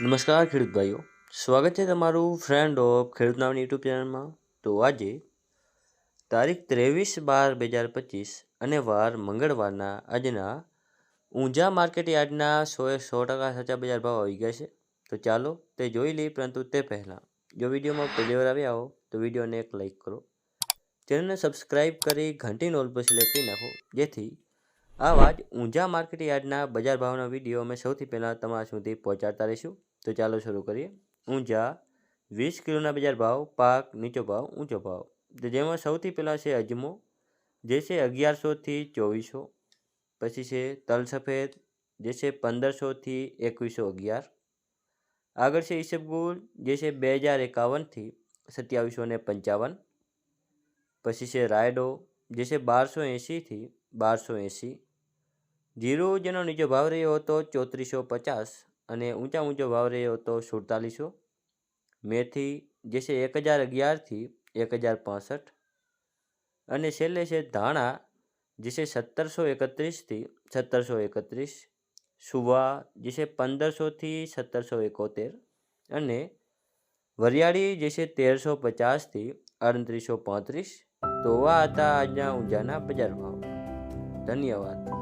નમસ્કાર ખેડૂત ભાઈઓ, સ્વાગત છે તમારું ફ્રેન્ડ ઓફ ખેડૂત નામની યુટ્યુબ ચેનલમાં તો આજે તારીખ ત્રેવીસ બાર બે હજાર પચીસ અને વાર મંગળવારના આજના ઊંઝા માર્કેટ યાર્ડના સોએ સો ટકા સાચા બજાર ભાવ આવી ગયા છે. તો ચાલો તે જોઈ લઈએ, પરંતુ તે પહેલાં જો વિડીયોમાં પહેલી વાર આવ્યા હો, તો વિડીયોને એક લાઇક કરો. ચેનલને સબસ્ક્રાઈબ કરી ઘંટી નોલ પર સિલેક્ટ કરી નાખો, જેથી આવા જ ઊંઝા માર્કેટ યાર્ડના બજાર ભાવના વીડિયો અમે સૌથી પહેલાં તમારા સુધી પહોંચાડતા રહીશું. તો ચાલો શરૂ કરીએ. ઊંઝા વીસ કિલોના બજાર ભાવ, પાક નીચો ભાવ, ઊંચો ભાવ. તો જેમાં સૌથી પહેલાં છે અજમો, જે છે અગિયારસોથી ચોવીસો, પછી છે તલ સફેદ, જે છે પંદરસોથી એકવીસો અગિયાર. આગળ છે ઈસબગુલ, જે છે બે હજાર એકાવનથી સત્યાવીસો ને પંચાવન. પછી છે રાયડો, જે છે બારસો એંશીથી બારસો એંશી જીરું જેનો નીચો ભાવ રહ્યો હતો ચોત્રીસો પચાસ અને ઊંચા ઊંચો ભાવ રહ્યો હતો સુડતાલીસો. મેથી જે છે એક હજાર અગિયારથી એક હજાર પાસઠ. અને છેલ્લે છે ધાણા જે છે સત્તરસો એકત્રીસથી સત્તરસો એકત્રીસ. સુવા જે છે પંદરસોથી સત્તરસો એકોતેર. અને વરિયાળી જે છે તેરસો પચાસથી અડત્રીસો પાંત્રીસ. તો આ હતા આજના ઊંઝાના બજાર ભાવ. ધન્યવાદ.